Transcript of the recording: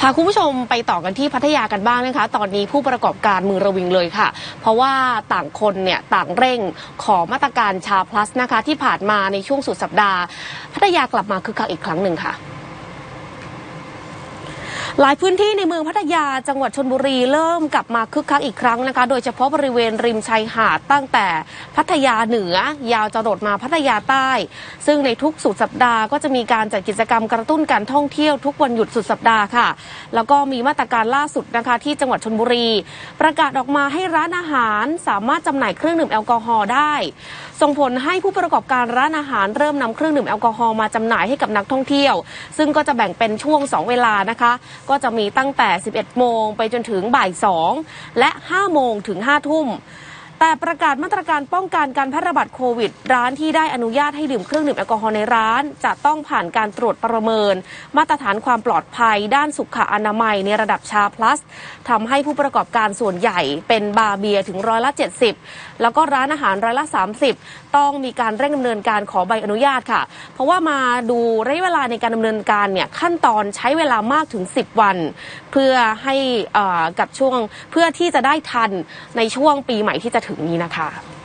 พาคุณผู้ชมไปต่อกันที่พัทยากันบ้างนะคะ ตอนนี้ผู้ประกอบการมือระวิงเลยค่ะ เพราะว่าต่างคนเนี่ยต่างเร่งขอมาตรการชาพลัสนะคะ ที่ผ่านมาในช่วงสุดสัปดาห์ พัทยากลับมาคึกคักอีกครั้งหนึ่งค่ะ หลายพื้นที่ในเมืองพัทยาจังหวัดชนบุรีเริ่มกลับมาคึกคักอีกครั้งนะคะ โดยเฉพาะบริเวณริมชายหาดตั้งแต่พัทยาเหนือ ยาวจรดมาพัทยาใต้ ซึ่งในทุกสุดสัปดาห์ก็จะมีการจัดกิจกรรมกระตุ้นการท่องเที่ยวทุกวันหยุดสุดสัปดาห์ค่ะ แล้วก็มีมาตรการล่าสุดนะคะที่จังหวัดชนบุรี ประกาศออกมาให้ร้านอาหารสามารถจำหน่ายเครื่องดื่มแอลกอฮอล์ได้ ส่งผลให้ผู้ประกอบการร้านอาหารเริ่มนำเครื่องดื่มแอลกอฮอล์มาจำหน่ายให้กับนักท่องเที่ยว ซึ่งก็จะแบ่งเป็นช่วง 2 เวลานะคะก็จะมีตั้งแต่ 11 โมงไปจนถึงบ่าย 2 และ 5 โมงถึง 5 ทุ่ม แต่ประกาศมาตรการป้องกันการแพร่ระบาดโควิด ร้านที่ได้อนุญาตให้ดื่มเครื่องดื่มแอลกอฮอล์ในร้าน จะต้องผ่านการตรวจประเมิน มาตรฐานความปลอดภัย ด้านสุขอนามัยในระดับชาพลัสทำให้ผู้ประกอบการส่วนใหญ่เป็นบาร์เบียร์ถึงร้อยละ 70 แล้วก็ร้านอาหารร้อยละ 30 ต้องมีการเร่งดำเนินการขอใบอนุญาตค่ะ เพราะว่ามาดูระยะเวลาในการดำเนินการเนี่ยขั้นตอนใช้เวลามากถึง 10 วัน เพื่อให้กับช่วงเพื่อที่จะได้ทันในช่วงปีใหม่ที่จะถึงนี้นะคะ